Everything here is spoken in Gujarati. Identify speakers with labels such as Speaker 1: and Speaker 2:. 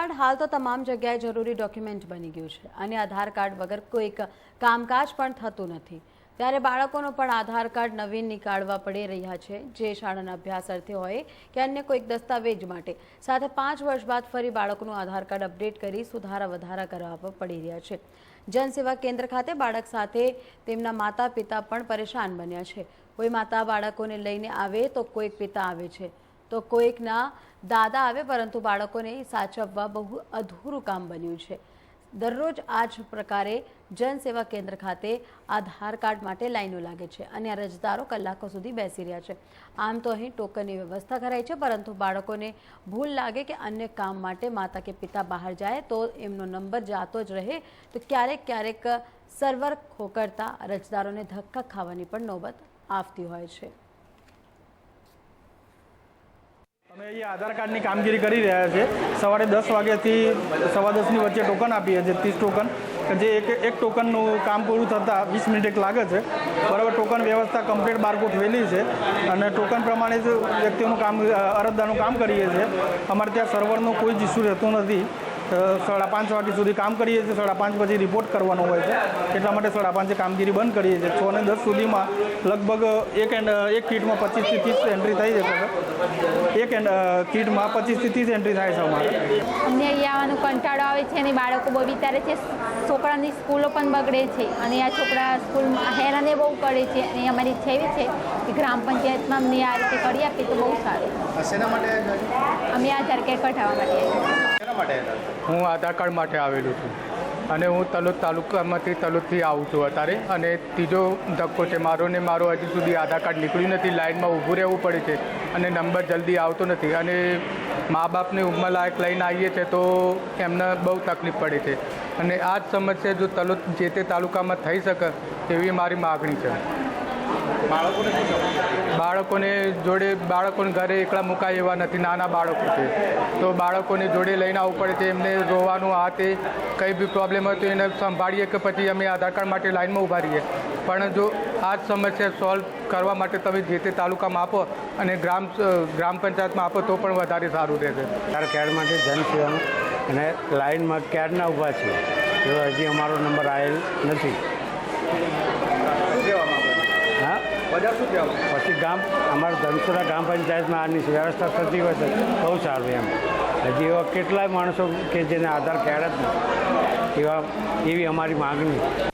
Speaker 1: કાર્ડ હાલ તો તમામ જગ્યાએ જરૂરી ડોક્યુમેન્ટ બની ગયું છે અને આધાર કાર્ડ વગર કોઈક કામકાજ પણ થતું નથી. ત્યારે બાળકોનો પણ આધાર કાર્ડ નવીન નીકાળવા પડી રહ્યા છે. જે શાળાના અભ્યાસ અર્થે હોય કે અન્ય કોઈક દસ્તાવેજ માટે. સાથે પાંચ વર્ષ બાદ ફરી બાળકનું આધાર કાર્ડ અપડેટ કરી સુધારા વધારા કરવા પડી રહ્યા છે. જનસેવા કેન્દ્ર ખાતે બાળક સાથે તેમના માતા પિતા પણ પરેશાન બન્યા છે. કોઈ માતા બાળકોને લઈને આવે તો કોઈક પિતા આવે છે. તો કોઈકના દાદા આવે, પરંતુ બાળકોને સાચવવા બહુ અધૂરું કામ બન્યું છે. દરરોજ આ જ પ્રકારે જનસેવા કેન્દ્ર ખાતે આધાર કાર્ડ માટે લાઈનો લાગે છે અને આ અરજદારો કલાકો સુધી બેસી રહ્યા છે. આમ તો અહીં ટોકનની વ્યવસ્થા કરાઈ છે, પરંતુ બાળકોને ભૂલ લાગે કે અન્ય કામ માટે માતા કે પિતા બહાર જાય તો એમનો નંબર જાતો જ રહે. તો ક્યારેક ક્યારેક સર્વર ખોકરતા અરજદારોને ધક્કા ખાવાની પણ નોબત આવતી હોય છે.
Speaker 2: અમે એ આધાર કાર્ડની કામગીરી કરી રહ્યા છે. સવારે દસ વાગ્યાથી સવા દસની વચ્ચે ટોકન આપીએ છીએ, ત્રીસ ટોકન જે એક એક ટોકનનું કામ પૂરું થતાં વીસ મિનિટ લાગે છે. બરાબર ટોકન વ્યવસ્થા કમ્પ્લીટ બારકોટ થયેલી છે અને ટોકન પ્રમાણે જ વ્યક્તિઓનું કામ અરજદારનું કામ કરીએ છીએ. અમારે ત્યાં સર્વરનો કોઈ જ ઇસ્યુ રહેતો નથી. સાડા પાંચ વાગ્યા સુધી કામ કરીએ છીએ. સાડા પાંચ પછી રિપોર્ટ કરવાનો હોય છે. એટલા માટે સાડા પાંચે કામગીરી બંધ કરીએ છીએ. છ ને દસ સુધીમાં લગભગ એક એન્ડ એક કીટમાં પચીસથી ત્રીસ એન્ટ્રી થઈ જશે સર એક એન્ડ કીટમાં પચીસથી ત્રીસ એન્ટ્રી થાય છે અમારે.
Speaker 3: અમને અહીંયા આવવાનું કંટાળો આવે છે અને બાળકો બહુ વિચારે છે. છોકરાની સ્કૂલો પણ બગડે છે. અને આ છોકરા સ્કૂલમાં હેરાને બહુ કરે છે. અને અમારી ઈચ્છા એવી છે કે ગ્રામ પંચાયતમાં અમને આ રીતે કરી આપે તો બહુ સારું.
Speaker 4: છો?
Speaker 3: અમે આ કાર્ડ કઢાવવા માટે.
Speaker 4: શેના માટે
Speaker 5: હું આધાર કાર્ડ માટે આવેલું છું. અને હું તલોદ તાલુકામાંથી તલોદથી આવું છું અત્યારે. અને ત્રીજો ધક્કો છે મારો ને મારો હજી સુધી આધાર કાર્ડ નીકળ્યું નથી. લાઇનમાં ઊભું રહેવું પડે છે અને નંબર જલ્દી આવતો નથી. અને મા બાપને ઉંમરલાયક લઈને આવીએ છીએ તો એમને બહુ તકલીફ પડે છે. અને આ જ સમસ્યા જો તલોદ જે તે તાલુકામાં થઈ શકે તેવી મારી માગણી છે.
Speaker 4: બાળકોને
Speaker 5: બાળકોને જોડે બાળકોને ઘરે એકલા મુકાય એવા નથી, નાના બાળકો છે તો બાળકોને જોડે લઈને આવવું પડે છે, એમને રોવાનું, આ તે કંઈ બી પ્રોબ્લેમ હોય તો એને સંભાળીએ કે પછી અમે આધાર કાર્ડ માટે લાઇનમાં ઊભા રહીએ. પણ જો આ જ સમસ્યા સોલ્વ કરવા માટે તમે જે તે તાલુકામાં આપો અને ગ્રામ ગ્રામ પંચાયતમાં આપો તો પણ વધારે સારું રહેશે.
Speaker 6: આધાર કાર્ડ માટે જનસેવાનું અને લાઇનમાં ક્યારના ઊભા છીએ? એવો હજી અમારો નંબર આવેલ નથી
Speaker 4: શું કહેવા માંગો છો?
Speaker 6: હા
Speaker 4: શું કહેવાય
Speaker 6: પછી ગામ, અમારા ધનસુરા ગ્રામ પંચાયતમાં આની વ્યવસ્થા થતી હોય તો બહુ સારું એમ. હજી એવા કેટલાય માણસો કે જેને આધાર કાર્ડ જ નથી. એવા, એવી અમારી માગણી.